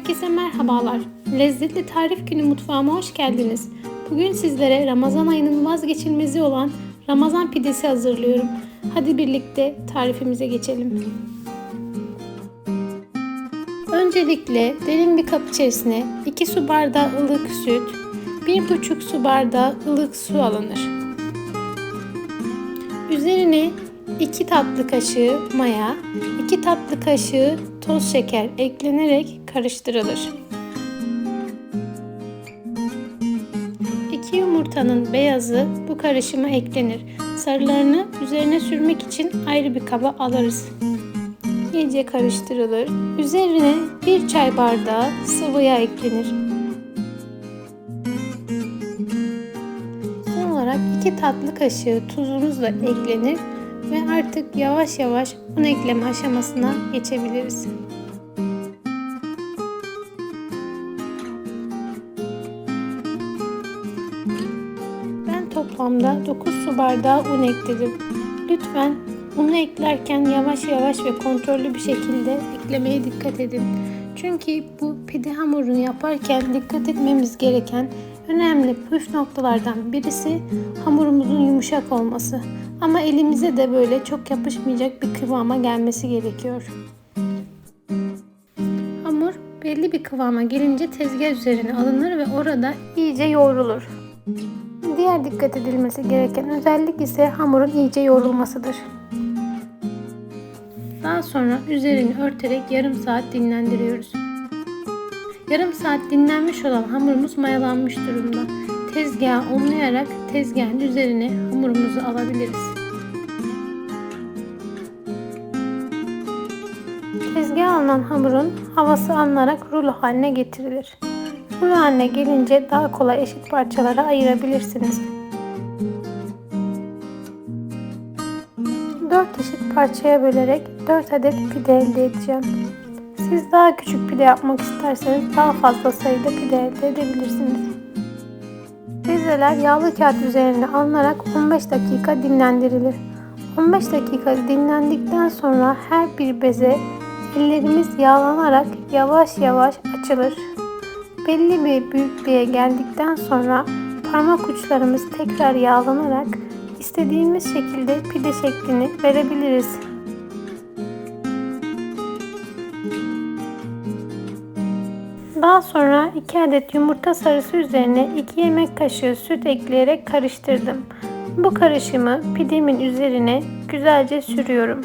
Herkese merhabalar. Lezzetli Tarif Günü mutfağıma hoş geldiniz. Bugün sizlere Ramazan ayının vazgeçilmezi olan Ramazan pidesi hazırlıyorum. Hadi birlikte tarifimize geçelim. Öncelikle derin bir kap içerisine 2 su bardağı ılık süt, 1,5 su bardağı ılık su alınır. Üzerine 2 tatlı kaşığı maya, 2 tatlı kaşığı toz şeker eklenerek karıştırılır. 2 yumurtanın beyazı bu karışıma eklenir. Sarılarını üzerine sürmek için ayrı bir kaba alırız. İyice karıştırılır. Üzerine 1 çay bardağı sıvı yağ eklenir. Son olarak 2 tatlı kaşığı tuzumuz da eklenir artık yavaş yavaş un ekleme aşamasına geçebiliriz. Ben toplamda 9 su bardağı un ekledim. Lütfen unu eklerken yavaş yavaş ve kontrollü bir şekilde eklemeye dikkat edin. Çünkü bu pide hamurunu yaparken dikkat etmemiz gereken önemli püf noktalardan birisi hamurumuzun yumuşak olması. Ama elimize de böyle çok yapışmayacak bir kıvama gelmesi gerekiyor. Hamur belli bir kıvama gelince tezgah üzerine alınır ve orada iyice yoğrulur. Diğer dikkat edilmesi gereken özellik ise hamurun iyice yoğrulmasıdır. Daha sonra üzerini örterek yarım saat dinlendiriyoruz. Yarım saat dinlenmiş olan hamurumuz mayalanmış durumda. Tezgahı unlayarak tezgahın üzerine hamurumuzu alabiliriz. Tezgaha alınan hamurun havası alınarak rulo haline getirilir. Rulo haline gelince daha kolay eşit parçalara ayırabilirsiniz. 4 eşit parçaya bölerek 4 adet pide elde edeceğim. Siz daha küçük pide yapmak isterseniz daha fazla sayıda pide elde edebilirsiniz. Bezeler yağlı kağıt üzerine alınarak 15 dakika dinlendirilir. 15 dakika dinlendikten sonra her bir beze ellerimiz yağlanarak yavaş yavaş açılır. Belli bir büyüklüğe geldikten sonra parmak uçlarımız tekrar yağlanarak istediğimiz şekilde pide şeklini verebiliriz. Daha sonra 2 adet yumurta sarısı üzerine 2 yemek kaşığı süt ekleyerek karıştırdım. Bu karışımı pidemin üzerine güzelce sürüyorum.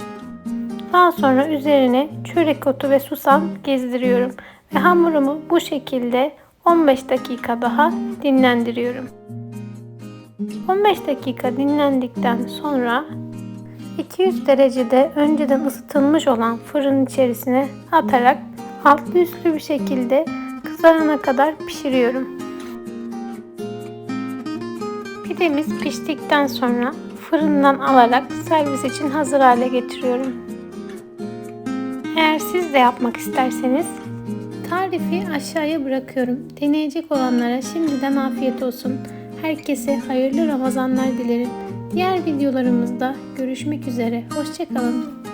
Daha sonra üzerine çörek otu ve susam gezdiriyorum ve hamurumu bu şekilde 15 dakika daha dinlendiriyorum. 15 dakika dinlendikten sonra 200 derecede önceden ısıtılmış olan fırın içerisine atarak altlı üstlü bir şekilde kızarana kadar pişiriyorum. Pidemiz piştikten sonra fırından alarak servis için hazır hale getiriyorum. Eğer siz de yapmak isterseniz tarifi aşağıya bırakıyorum. Deneyecek olanlara şimdiden afiyet olsun. Herkese hayırlı Ramazanlar dilerim. Diğer videolarımızda görüşmek üzere. Hoşçakalın.